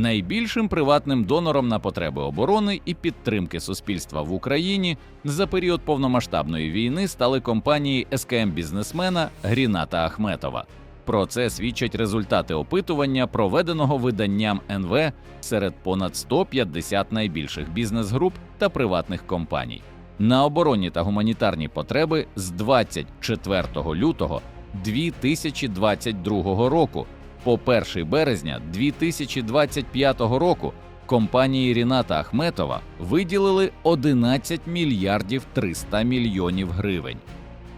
Найбільшим приватним донором на потреби оборони і підтримки суспільства в Україні за період повномасштабної війни стали компанії СКМ бізнесмена Гріната Ахметова. Про це свідчать результати опитування, проведеного виданням НВ серед понад 150 найбільших бізнес-груп та приватних компаній. На оборонні та гуманітарні потреби з 24 лютого 2022 року по 1 березня 2025 року компанії Ріната Ахметова виділили 11 мільярдів 300 мільйонів гривень.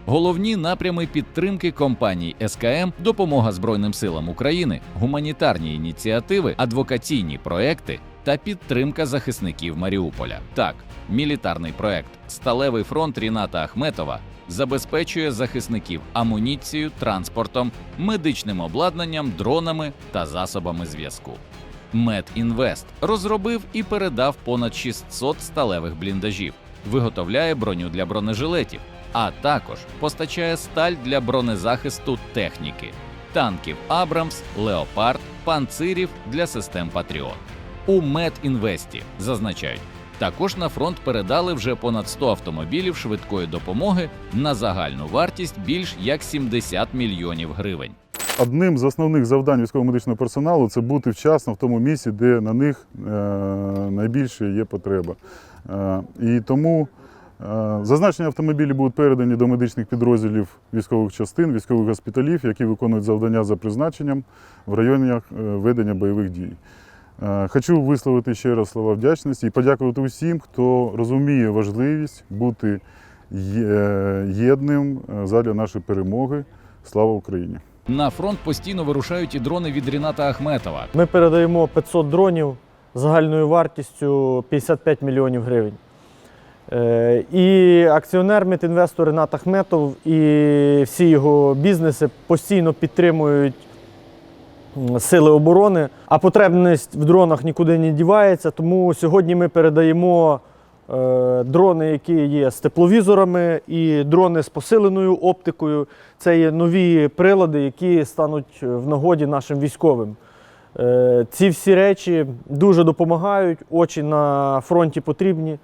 Головні напрями підтримки компаній СКМ, допомога Збройним силам України, гуманітарні ініціативи, адвокаційні проекти та підтримка захисників Маріуполя. Так, мілітарний проект Сталевий фронт Ріната Ахметова забезпечує захисників амуніцією, транспортом, медичним обладнанням, дронами та засобами зв'язку. Медінвест розробив і передав понад 600 сталевих бліндажів, виготовляє броню для бронежилетів, а також постачає сталь для бронезахисту техніки, танків Абрамс, Леопард, панцирів для систем Патріот. У Медінвесті зазначають, також на фронт передали вже понад 100 автомобілів швидкої допомоги на загальну вартість більш як 70 мільйонів гривень. Одним з основних завдань військово-медичного персоналу це бути вчасно в тому місці, де на них е, найбільше є потреба. Е, і тому е, зазначені автомобілі будуть передані до медичних підрозділів військових частин, військових госпіталів, які виконують завдання за призначенням в районах ведення бойових дій. Е, Хочу висловити ще раз слова вдячності і подякувати усім, хто розуміє важливість бути єдним е, задля нашої перемоги. Слава Україні! На фронт постійно вирушають і дрони від Ріната Ахметова. Ми передаємо 500 дронів загальною вартістю 55 мільйонів гривень. Е, І акціонер Мітінвестор Ренат Ахметов і всі його бізнеси постійно підтримують сили оборони, а потребність в дронах нікуди не дівається. Тому сьогодні ми передаємо е, дрони, які є з тепловізорами, і дрони з посиленою оптикою. Це є нові прилади, які стануть в нагоді нашим військовим. Е, Ці всі речі дуже допомагають, очі на фронті потрібні,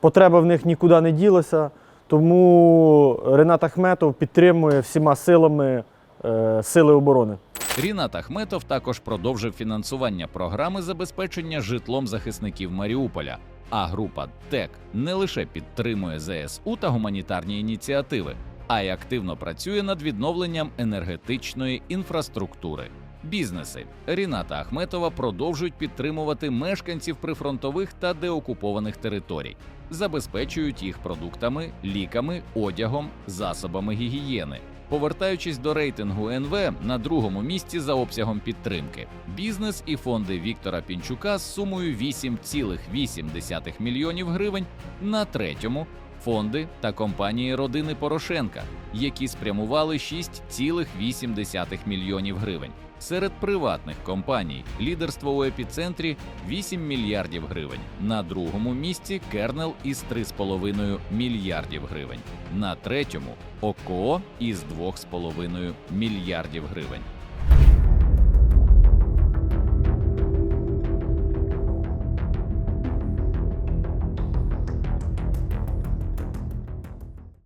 потреба в них нікуди не ділася. Тому Ренат Ахметов підтримує всіма силами е, сили оборони. Рінат Ахметов також продовжив фінансування програми забезпечення житлом захисників Маріуполя. А група ТЕК не лише підтримує ЗСУ та гуманітарні ініціативи, а й активно працює над відновленням енергетичної інфраструктури. Бізнеси. Ріната Ахметова продовжують підтримувати мешканців прифронтових та деокупованих територій, забезпечують їх продуктами, ліками, одягом, засобами гігієни. Повертаючись до рейтингу НВ на другому місці за обсягом підтримки, бізнес і фонди Віктора Пінчука з сумою 8,8 мільйонів гривень на третьому фонди та компанії родини Порошенка, які спрямували 6,8 мільйонів гривень. Серед приватних компаній лідерство у епіцентрі 8 мільярдів гривень. На другому місці Кернел із 3,5 мільярдів гривень. На третьому ОКО із 2,5 мільярдів гривень.